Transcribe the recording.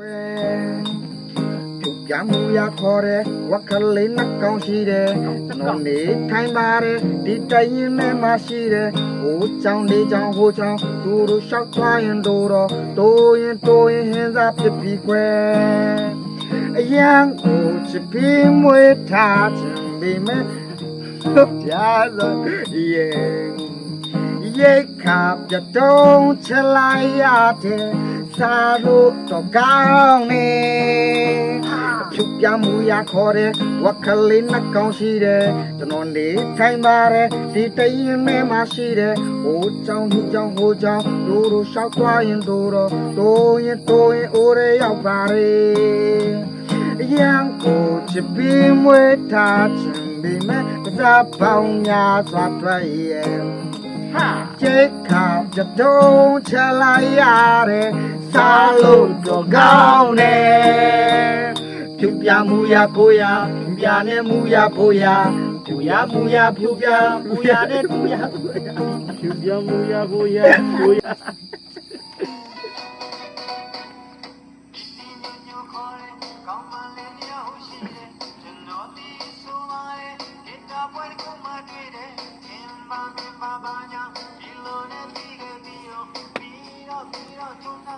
ခွဲသူပြမှုရခေါ်တယ်ဝက်ကလေးနှကောင်းရှိတယ်ကျွန်တော်နေထိုင်ပါတယ်ဒီတရင်နဲ့မှရှိတယ်ဟိုချောင်းလေးချောင်းဟိုချောင်းသူတို့ရှောက်သွားရင်တို့တော့တိုးရင်တိုးရင်ဟင်းစားဖြစ်ပြီးခွဲအရန်ကိုချစ်ပြီးမွေးထားခြင်းဒီမဲ့လို့ပြားစရဲ့ရိတ်ခါပြတုံးချလိုက်ရတဲ့ စာလို့တော့ကောင်းနေဖြူပြမှုရခေါ်တယ်ဝက်ခလေးနှကောင်းရှိတယ်ကျွန်တော်နေထိုင်ပါတယ်ဒီတရင်မဲမှာရှိတယ်ဟိုချောင်းဒီချောင်းဟိုချောင်းတို့တို့ရှောက်သွားရင်တို့တော့တို့ရင်တို့ရင်အိုးရရောက်ပါလေအရန်ကိုချစ်ပြီးမွေးထားခြင်းဒီမဲ့ကစားပေါင်းများစွာတွေ့ရဲ့ကျိတ်ခါကြတုံးချလိုက်ရတဲ့ စားလို့တော့ကောင်းတယ်ဖြူပြမှုရကိုရပြနဲ့မှုရဖို့ရဖြူရမှုရဖြူပြမှုရနဲ့မှုရကိုရဖြူပြမှုရကိုရကိုရဒီလိုနဲ့ပြီးခဲ့ပြီးတော့ပြီးတော့ပြီးတော့သုံးတော့